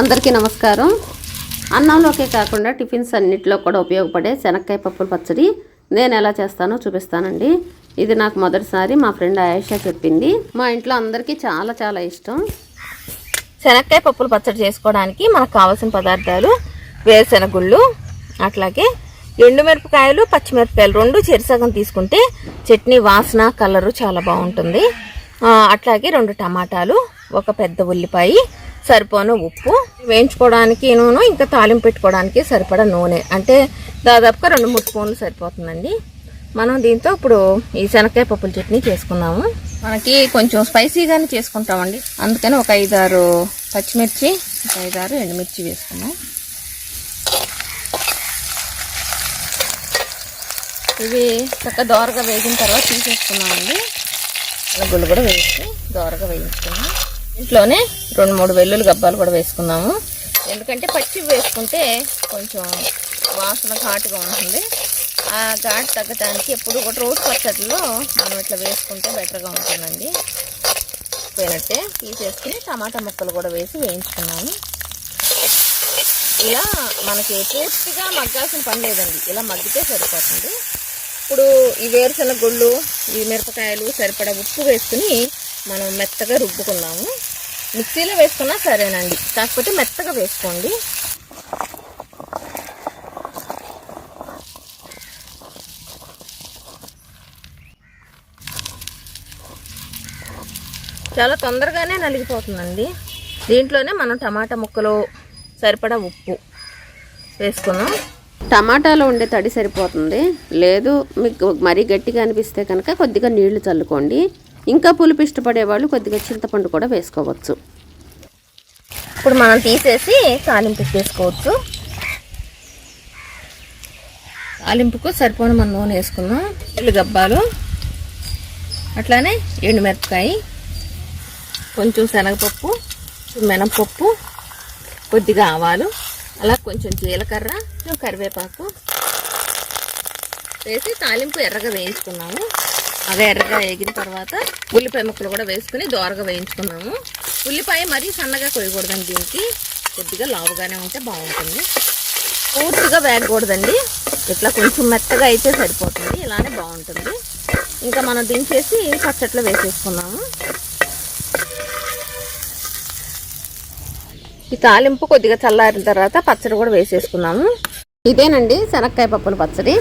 అందరికీ నమస్కారం. అన్నంలోకే కాకుండా టిఫిన్స్ అన్నిటిలో కూడా ఉపయోగపడే శనక్కాయ పప్పుల పచ్చడి నేను ఎలా చేస్తానో చూపిస్తానండి. ఇది నాకు మొదటిసారి మా ఫ్రెండ్ ఆయేషా చెప్పింది. మా ఇంట్లో అందరికీ చాలా చాలా ఇష్టం. శనక్కాయ పప్పులు పచ్చడి చేసుకోవడానికి మనకు కావాల్సిన పదార్థాలు వేరుశెనగుళ్ళు అట్లాగే ఎండుమిరపకాయలు పచ్చిమిరపకాయలు రెండు చెరిసగం తీసుకుంటే చట్నీ వాసన కలరు చాలా బాగుంటుంది. అట్లాగే రెండు టమాటాలు ఒక పెద్ద ఉల్లిపాయ సరిపోను ఉప్పు వేయించుకోవడానికి నూనె ఇంకా తాలింపు పెట్టుకోవడానికి సరిపడా నూనె. అంటే దాదాపుగా రెండు మూడు స్పూన్లు సరిపోతుందండి. మనం దీంతో ఇప్పుడు ఈ శనక్కాయ పప్పుల చట్నీ చేసుకున్నాము. మనకి కొంచెం స్పైసీగానే చేసుకుంటామండి. అందుకని ఒక ఐదారు పచ్చిమిర్చి ఒక ఐదారు ఎండుమిర్చి వేసుకున్నాం. ఇవి చక్క దోరగా వేగిన తర్వాత తీసేసుకున్నామండి. గుళ్ళు కూడా వేసి దోరగా వేయించుకున్నాం. ఇంట్లోనే రెండు మూడు వెల్లుల్లి గబ్బాలు కూడా వేసుకున్నాము. ఎందుకంటే పచ్చి వేసుకుంటే కొంచెం వాసన ఘాటుగా ఉంటుంది. ఆ ఘాటు తగ్గడానికి ఎప్పుడు కూడా రోజు పచ్చట్లో మనం ఇట్లా వేసుకుంటే బెటర్గా ఉంటుందండి. పోయినట్టే తీసేసుకుని టమాటా ముక్కలు కూడా వేసి వేయించుకున్నాము. ఇలా మనకి పూర్తిగా మగ్గాల్సిన పని లేదండి. ఇలా మగ్గితే సరిపోతుంది. ఇప్పుడు ఈ వేరుశనగ గుళ్ళు ఈ మిరపకాయలు సరిపడా ఉప్పు వేసుకుని మనం మెత్తగా రుబ్బుకున్నాము. మిక్సీలో వేసుకున్నా సరేనండి. కాకపోతే మెత్తగా వేసుకోండి. చాలా తొందరగానే నలిగిపోతుందండి. దీంట్లోనే మనం టమాటా ముక్కలు సరిపడా ఉప్పు వేసుకున్నాం. టమాటాలో ఉండే తడి సరిపోతుంది. లేదు మీకు మరీ గట్టిగా అనిపిస్తే కనుక కొద్దిగా నీళ్ళు చల్లుకోండి. ఇంకా పులుపు ఇష్టపడే వాళ్ళు కొద్దిగా చింతపండు కూడా వేసుకోవచ్చు. ఇప్పుడు మనం తీసేసి తాలింపు వేసుకోవచ్చు. తాలింపుకు సరిపోని మనం నూనె వేసుకున్నాం. ఉల్లిగబ్బాలు అట్లానే ఎండుమిరపకాయ కొంచెం శనగపప్పు మినపప్పు కొద్దిగా ఆవాలు అలా కొంచెం జీలకర్ర కొంచెం కరివేపాకు వేసి తాలింపు ఎర్రగా వేయించుకున్నాము. అవి ఎర్రగా వేగిన తర్వాత ఉల్లిపాయ ముక్కలు కూడా వేసుకుని దోరగా వేయించుకున్నాము. ఉల్లిపాయ మరీ సన్నగా కొయ్యకూడదండి దీనికి. కొద్దిగా లావుగానే ఉంటే బాగుంటుంది. పూర్తిగా వేగకూడదండి. ఇట్లా కొంచెం మెత్తగా అయితే సరిపోతుంది. ఇలానే బాగుంటుంది. ఇంకా మనం దించేసి పచ్చట్లో వేసేసుకున్నాము. ఈ తాలింపు కొద్దిగా చల్లారిన తర్వాత పచ్చడి కూడా వేసేసుకున్నాము. ఇదేనండి శనక్కాయ పప్పుల పచ్చడి.